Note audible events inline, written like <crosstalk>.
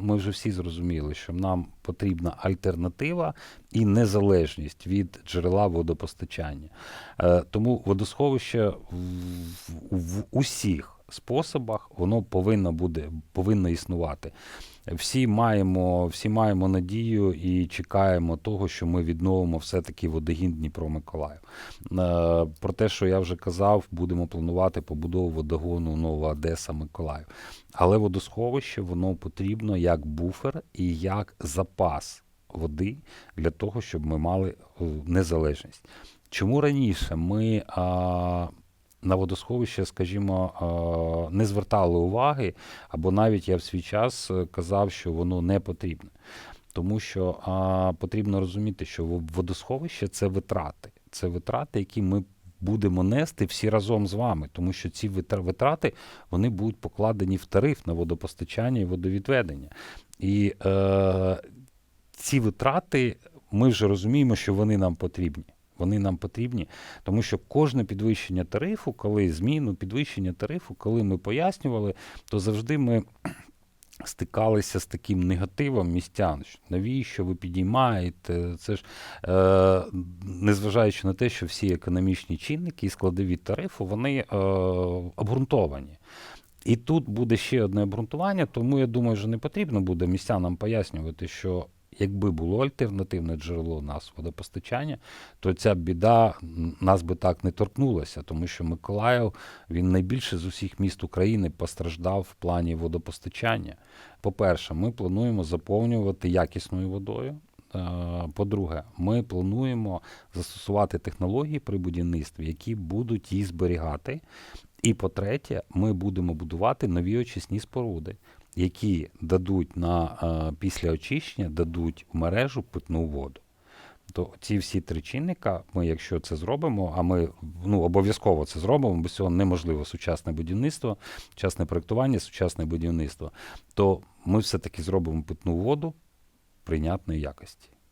Ми вже всі зрозуміли, що нам потрібна альтернатива і незалежність від джерела водопостачання. Е, Тому водосховище в, в усіх способах воно повинно буде повинно існувати. Всі маємо, всі маємо надію і чекаємо того, що ми відновимо все-таки водогін Дніпро Миколаїв. Е, Про те, що я вже казав, будемо планувати побудову водогону Нова Одеса Миколаїв. Але водосховище воно потрібно як буфер і як запас води для того, щоб ми мали е, незалежність. Чому раніше ми а, на водосховище, скажімо, не звертали уваги, або навіть я в свій час е, казав, що воно не потрібне. Тому що а, потрібно розуміти, що водосховище це витрати. Це витрати, які ми будемо нести всі разом з вами, тому що ці витрати вони будуть покладені в тариф на водопостачання і водовідведення. І е, ці витрати ми вже розуміємо, що вони нам потрібні. Вони нам потрібні, тому що кожне підвищення тарифу, коли зміну підвищення тарифу, коли ми пояснювали, то завжди ми <clears throat> стикалися з таким негативом містян. що Навіщо ви підіймаєте? Це ж е, незважаючи на те, що всі економічні чинники і складові тарифу, вони е, обґрунтовані. І тут буде ще одне обґрунтування, тому я думаю, що не потрібно буде містянам пояснювати, що якби було альтернативне джерело нас водопостачання, то ця біда нас би так не торкнулася, тому що Миколаїв він найбільше з усіх міст України постраждав в плані водопостачання. По-перше, ми плануємо заповнювати якісною водою. Е, По-друге, ми плануємо застосувати технології при будівництві, які будуть її зберігати. І по-третє, ми будемо будувати нові очисні споруди, які дадуть на е, після очищення дадуть в мережу питну воду. То ці всі три чинника, ми, якщо це зробимо, а ми ну, обов'язково це зробимо, без цього неможливо сучасне будівництво, сучасне проєктування, сучасне будівництво, то ми все-таки зробимо питну воду прийнятної якості.